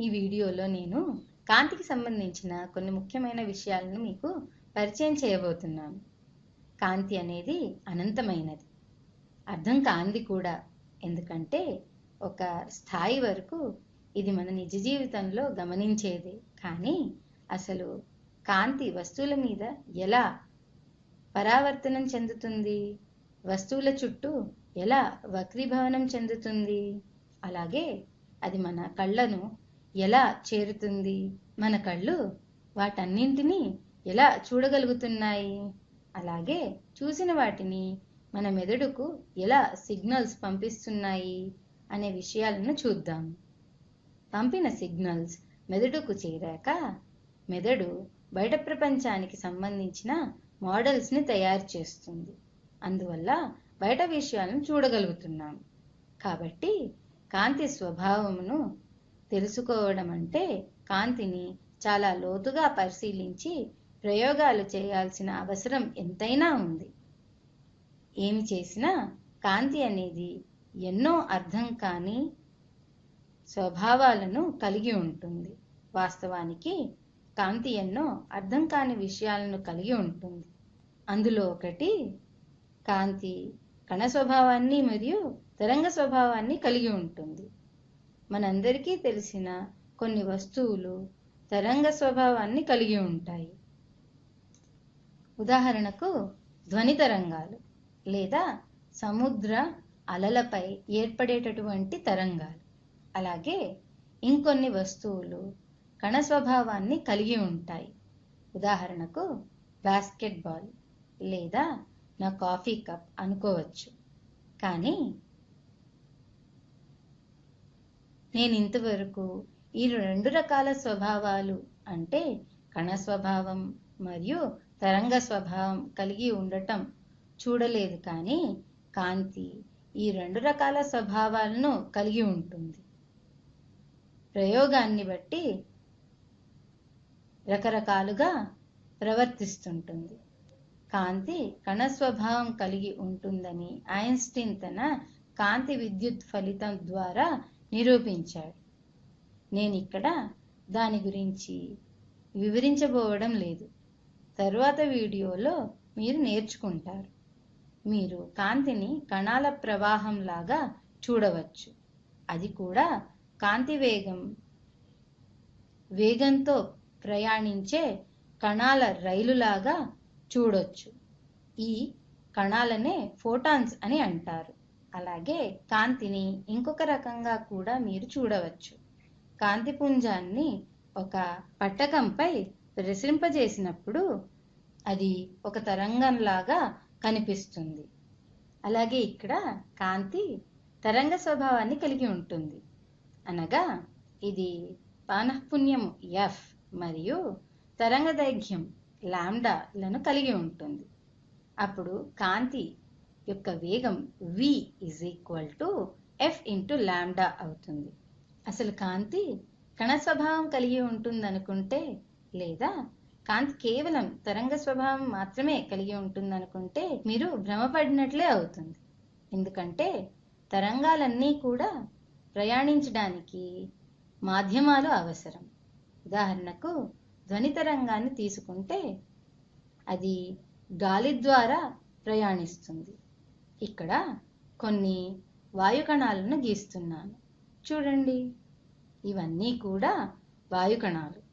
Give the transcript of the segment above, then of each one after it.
ఈ వీడియోలో నేను కాంతికి సంబంధించిన కొన్ని ముఖ్యమైన విషయాలను మీకు పరిచయం చేయబోతున్నాను. కాంతి అనేది అనంతమైనది. అర్థం కాంతి కూడా. ఎందుకంటే ఒక స్థాయి వరకు ఇది మన నిజ జీవితంలో గమనించేది. కానీ అసలు కాంతి వస్తువుల మీద ఎలా పరావర్తనం చెందుతుంది? వస్తువుల చుట్టూ ఎలా వక్రీభవనం చెందుతుంది? అలాగే అది మన కళ్ళను ఎలా చేరుతుంది? మన కళ్ళు వాటన్నింటినీ ఎలా చూడగలుగుతున్నాయి? అలాగే చూసిన వాటిని మన మెదడుకు ఎలా సిగ్నల్స్ పంపిస్తున్నాయి అనే విషయాలను చూద్దాం. పంపిన సిగ్నల్స్ మెదడుకు చేరాక మెదడు బయట ప్రపంచానికి సంబంధించిన మోడల్స్ని తయారు చేస్తుంది. అందువల్ల బయట విషయాలను చూడగలుగుతున్నాం. కాబట్టి కాంతి స్వభావమును తెలుసుకోవడం అంటే కాంతిని చాలా లోతుగా పరిశీలించి ప్రయోగాలు చేయాల్సిన అవసరం ఎంతైనా ఉంది. ఏమి చేసినా కాంతి అనేది ఎన్నో అర్థం కాని స్వభావాలను కలిగి ఉంటుంది. వాస్తవానికి కాంతి ఎన్నో అర్థం కాని విషయాలను కలిగి ఉంటుంది. అందులో ఒకటి కాంతి కణ స్వభావాన్ని మరియు తరంగ స్వభావాన్ని కలిగి ఉంటుంది. మనందరికీ తెలిసిన కొన్ని వస్తువులు తరంగ స్వభావాన్ని కలిగి ఉంటాయి. ఉదాహరణకు ధ్వని తరంగాలు లేదా సముద్ర అలలపై ఏర్పడేటటువంటి తరంగాలు. అలాగే ఇంకొన్ని వస్తువులు కణ స్వభావాన్ని కలిగి ఉంటాయి. ఉదాహరణకు బాస్కెట్బాల్ లేదా నా కాఫీ కప్ అనుకోవచ్చు. కానీ నేను ఇంతవరకు ఈ రెండు రకాల స్వభావాలు అంటే కణ స్వభావం మరియు తరంగ స్వభావం కలిగి ఉండటం చూడలేదు కానీ కాంతి ఈ రెండు రకాల స్వభావాలను కలిగి ఉంటుంది. ప్రయోగాన్ని బట్టి రకరకాలుగా ప్రవర్తిస్తుంటుంది. కాంతి కణ స్వభావం కలిగి ఉంటుందని ఐన్స్టీన్ తన కాంతి విద్యుత్ ఫలితం ద్వారా నిరూపించాడు. నేను ఇక్కడ దాని గురించి వివరించబోవడం లేదు. తరువాత వీడియోలో మీరు నేర్చుకుంటారు. మీరు కాంతిని కణాల ప్రవాహం లాగా చూడవచ్చు. అది కూడా కాంతి వేగం వేగంతో ప్రయాణించే కణాల రైలులాగా చూడొచ్చు. ఈ కణాలనే ఫోటాన్స్ అని అంటారు. అలాగే కాంతిని ఇంకొక రకంగా కూడా మీరు చూడవచ్చు. కాంతి పుంజాన్ని ఒక పట్టకంపై ప్రసరింపజేసినప్పుడు అది ఒక తరంగంలాగా కనిపిస్తుంది. అలాగే ఇక్కడ కాంతి తరంగ స్వభావాన్ని కలిగి ఉంటుంది. అనగా ఇది పానఃపుణ్యం ఎఫ్ మరియు తరంగ దైర్ఘ్యం లాండాలను కలిగి ఉంటుంది. అప్పుడు కాంతి యొక్క వేగం V is equal to F into lambda అవుతుంది. అసలు కాంతి కణ స్వభావం కలిగి ఉంటుందనుకుంటే లేదా కాంతి కేవలం తరంగ స్వభావం మాత్రమే కలిగి ఉంటుందనుకుంటే మీరు భ్రమపడినట్లే అవుతుంది. ఎందుకంటే తరంగాలన్నీ కూడా ప్రయాణించడానికి మాధ్యమాలు అవసరం. ఉదాహరణకు ధ్వని తరంగాన్ని తీసుకుంటే అది గాలి ద్వారా ప్రయాణిస్తుంది. ఇక్కడ కొన్ని వాయుకణాలను గీస్తున్నాను. చూడండి. ఇవన్నీ కూడా వాయుకణాలు.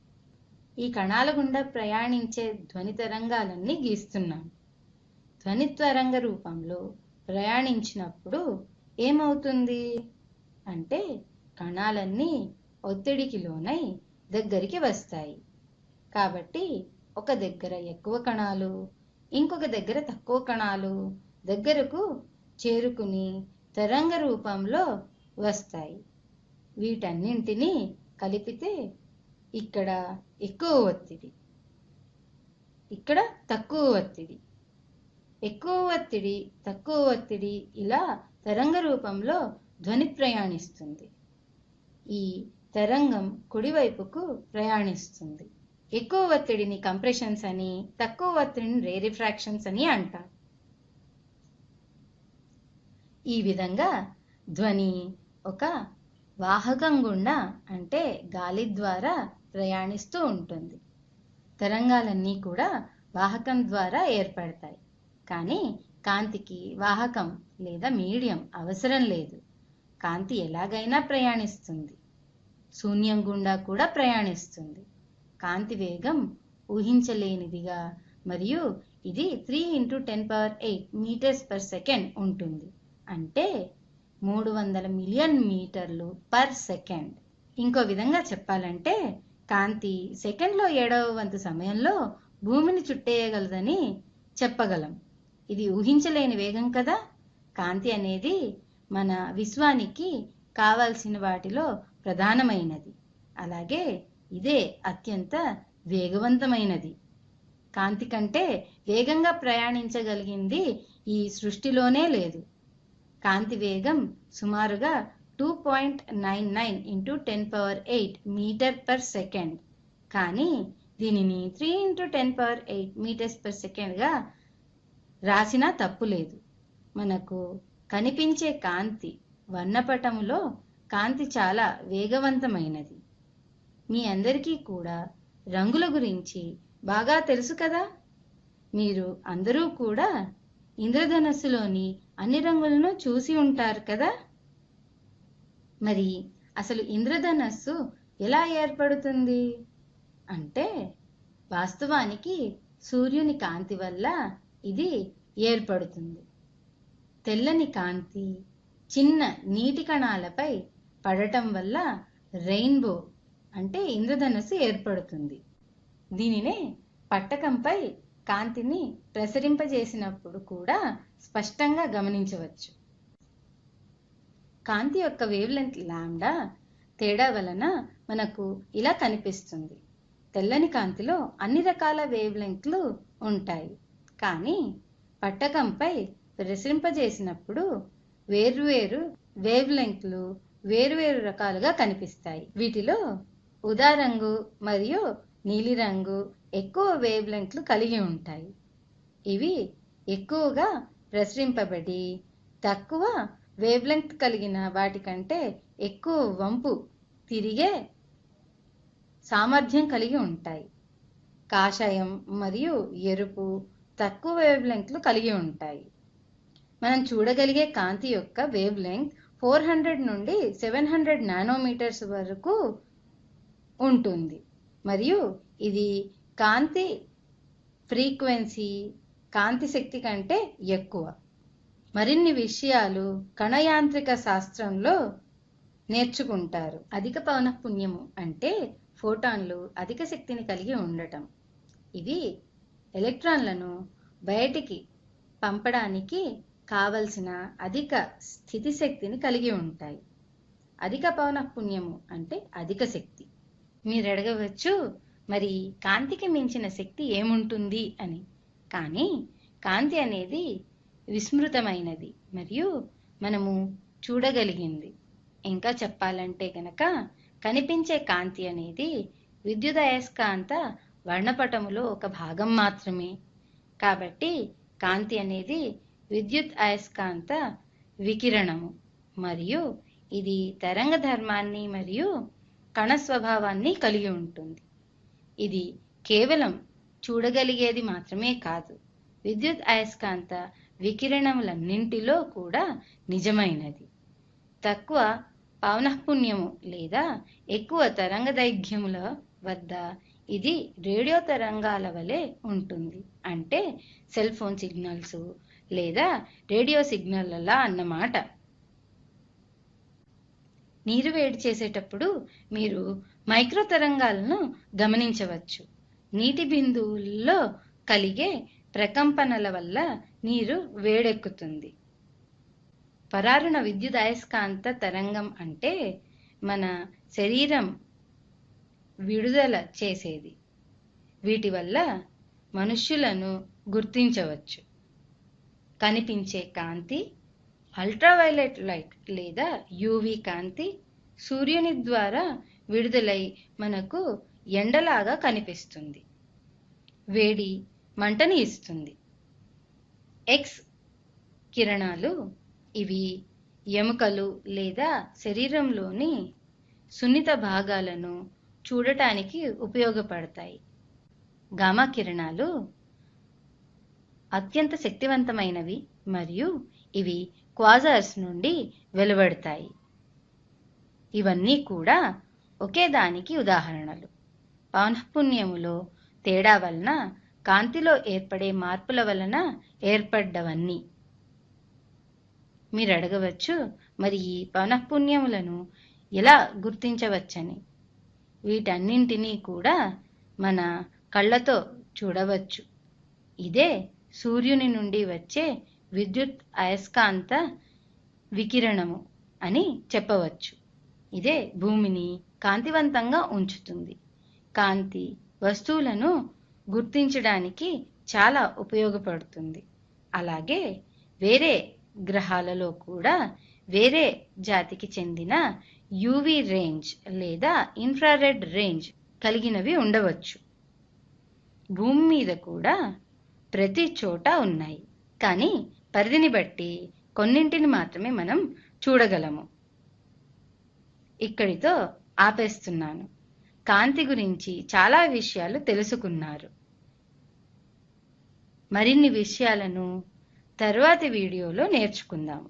ఈ కణాల గుండా ప్రయాణించే ధ్వని తరంగాలన్నీ గీస్తున్నాను. ధ్వని తరంగ రూపంలో ప్రయాణించినప్పుడు ఏమవుతుంది? అంటే కణాలన్నీ ఒత్తిడికి లోనై దగ్గరికి వస్తాయి. కాబట్టి ఒక దగ్గర ఎక్కువ కణాలు ఇంకొక దగ్గర తక్కువ కణాలు దగ్గరకు చేరుకుని తరంగ రూపంలో వస్తాయి. వీటన్నింటినీ కలిపితే ఇక్కడ ఎక్కువ ఒత్తిడి ఇక్కడ తక్కువ ఒత్తిడి ఎక్కువ ఒత్తిడి తక్కువ ఒత్తిడి ఇలా తరంగ రూపంలో ధ్వని ప్రయాణిస్తుంది. ఈ తరంగం కుడివైపుకు ప్రయాణిస్తుంది. ఎక్కువ ఒత్తిడిని కంప్రెషన్స్ అని తక్కువ ఒత్తిడిని రేరిఫ్రాక్షన్స్ అని అంటారు. ఈ విధంగా ధ్వని ఒక వాహకం గుండా అంటే గాలి ద్వారా ప్రయాణిస్తూ ఉంటుంది. తరంగాలన్నీ కూడా వాహకం ద్వారా ఏర్పడతాయి. కానీ కాంతికి వాహకం లేదా మీడియం అవసరం లేదు. కాంతి ఎలాగైనా ప్రయాణిస్తుంది. శూన్యం గుండా కూడా ప్రయాణిస్తుంది. కాంతి వేగం ఊహించలేనిదిగా మరియు ఇది three into ten power eight metres per second ఉంటుంది. అంటే మూడు వందల మిలియన్ మీటర్లు పర్ సెకండ్. ఇంకో విధంగా చెప్పాలంటే కాంతి సెకండ్లో ఏడవ వంతు సమయంలో భూమిని చుట్టేయగలదని చెప్పగలం. ఇది ఊహించలేని వేగం కదా? కాంతి అనేది మన విశ్వానికి కావాల్సిన వాటిలో ప్రధానమైనది. అలాగే ఇదే అత్యంత వేగవంతమైనది. కాంతి కంటే వేగంగా ప్రయాణించగలిగింది ఈ సృష్టిలోనే లేదు. కాంతి వేగం సుమారుగా two point nine nine into ten power eight metre per second కానీ దీనిని three into ten power eight metres per సెకండ్గా రాసినా తప్పు లేదు. మనకు కనిపించే కాంతి వర్ణపటంలో కాంతి చాలా వేగవంతమైనది. మీ అందరికీ కూడా రంగుల గురించి బాగా తెలుసు కదా? మీరు అందరూ కూడా ఇంద్రధనస్సులోని అన్ని రంగులను చూసి ఉంటారు కదా? మరి అసలు ఇంద్రధనస్సు ఎలా ఏర్పడుతుంది? అంటే వాస్తవానికి సూర్యుని కాంతి వల్ల ఇది ఏర్పడుతుంది. తెల్లని కాంతి చిన్న నీటి కణాలపై పడటం వల్ల రెయిన్బో అంటే ఇంద్రధనస్సు ఏర్పడుతుంది. దీనినే పట్టకంపై కాంతిని ప్రసరింపజేసినప్పుడు కూడా స్పష్టంగా గమనించవచ్చు. కాంతి యొక్క వేవ్ లెంత్ లాండా తేడా వలన మనకు ఇలా కనిపిస్తుంది. తెల్లని కాంతిలో అన్ని రకాల వేవ్ లెంగ్త్లు ఉంటాయి. కానీ పట్టకంపై ప్రసరింపజేసినప్పుడు వేర్వేరు వేవ్ లెంగ్త్లు వేరువేరు రకాలుగా కనిపిస్తాయి. వీటిలో ఉదారంగు మరియు నీలిరంగు ఎక్కువ వేవ్ లెంగ్త్లు కలిగి ఉంటాయి. ఇవి ఎక్కువగా ప్రసరింపబడి తక్కువ వేవ్ లెంగ్త్ కలిగిన వాటికంటే ఎక్కువ వంపు తిరిగే సామర్థ్యం కలిగి ఉంటాయి. కాషాయం మరియు ఎరుపు తక్కువ వేవ్ లెంగ్త్లు కలిగి ఉంటాయి. మనం చూడగలిగే కాంతి యొక్క వేవ్ లెంగ్త్ ఫోర్ హండ్రెడ్ నుండి సెవెన్ హండ్రెడ్ నానోమీటర్స్ వరకు ఉంటుంది. మరియు ఇది కాంతి ఫ్రీక్వెన్సీ కాంతి శక్తి కంటే ఎక్కువ. మరిన్ని విషయాలు కణయాంత్రిక శాస్త్రంలో నేర్చుకుంటారు. అధిక పౌనఃపుణ్యము అంటే ఫోటాన్లు అధిక శక్తిని కలిగి ఉండటం. ఇవి ఎలక్ట్రాన్లను బయటికి పంపడానికి కావలసిన అధిక స్థితి శక్తిని కలిగి ఉంటాయి. అధిక పౌనఃపుణ్యము అంటే అధిక శక్తి. మీరు అడగవచ్చు మరి కాంతికి మించిన శక్తి ఏముంటుంది అని. కానీ కాంతి అనేది విస్మృతమైనది మరియు మనము చూడగలిగింది. ఇంకా చెప్పాలంటే గనక కనిపించే కాంతి అనేది విద్యుదయస్కాంత వర్ణపటములో ఒక భాగం మాత్రమే. కాబట్టి కాంతి అనేది విద్యుత్ అయస్కాంత వికిరణము మరియు ఇది తరంగ ధర్మాన్ని మరియు కణ స్వభావాన్ని కలిగి ఉంటుంది. ఇది కేవలం చూడగలిగేది మాత్రమే కాదు. విద్యుత్ అయస్కాంత వికిరణములన్నింటిలో కూడా నిజమైనది. తక్కువ పౌనఃపుణ్యము లేదా ఎక్కువ తరంగ దైర్ఘ్యముల వద్ద ఇది రేడియో తరంగాల వలె ఉంటుంది. అంటే సెల్ ఫోన్ సిగ్నల్స్ లేదా రేడియో సిగ్నల్లలా అన్నమాట. నీరు వేడి చేసేటప్పుడు మీరు మైక్రో తరంగాలను గమనించవచ్చు. నీటి బిందువుల్లో కలిగే ప్రకంపనల వల్ల నీరు వేడెక్కుతుంది. పరారుణ విద్యుత్ అయస్కాంత తరంగం అంటే మన శరీరం విడుదల చేసేది. వీటి వల్ల మనుష్యులను గుర్తించవచ్చు. కనిపించే కాంతి అల్ట్రావైలెట్ లైట్ లేదా యూవి కాంతి సూర్యుని ద్వారా విడుదలై మనకు ఎండలాగా కనిపిస్తుంది. వేడి మంటని ఇస్తుంది. ఎక్స్ కిరణాలు ఇవి ఎముకలు లేదా శరీరంలోని సున్నిత భాగాలను చూడటానికి ఉపయోగపడతాయి. గామా కిరణాలు అత్యంత శక్తివంతమైనవి మరియు ఇవి క్వాజర్స్ నుండి వెలువడతాయి. ఇవన్నీ కూడా ఒకే దానికి ఉదాహరణలు. పౌనఃపున్యములో తేడా వలన కాంతిలో ఏర్పడే మార్పుల వలన ఏర్పడ్డవన్నీ. మీరు అడగవచ్చు మరి ఈ పౌనఃపున్యములను ఎలా గుర్తించవచ్చని. వీటన్నింటినీ కూడా మన కళ్ళతో చూడవచ్చు. ఇదే సూర్యుని నుండి వచ్చే విద్యుత్ అయస్కాంత వికిరణము అని చెప్పవచ్చు. ఇదే భూమిని కాంతివంతంగా ఉంచుతుంది. కాంతి వస్తువులను గుర్తించడానికి చాలా ఉపయోగపడుతుంది. అలాగే వేరే గ్రహాలలో కూడా వేరే జాతికి చెందిన యూవి రేంజ్ లేదా ఇన్ఫ్రారెడ్ రేంజ్ కలిగినవి ఉండవచ్చు. భూమి మీద కూడా ప్రతి చోట ఉన్నాయి. కానీ పరిధిని బట్టి కొన్నింటిని మాత్రమే మనం చూడగలము. ఇక్కడితో ఆపేస్తున్నాను. కాంతి గురించి చాలా విషయాలు తెలుసుకున్నారు. మరిన్ని విషయాలను తర్వాతి వీడియోలో నేర్చుకుందాం.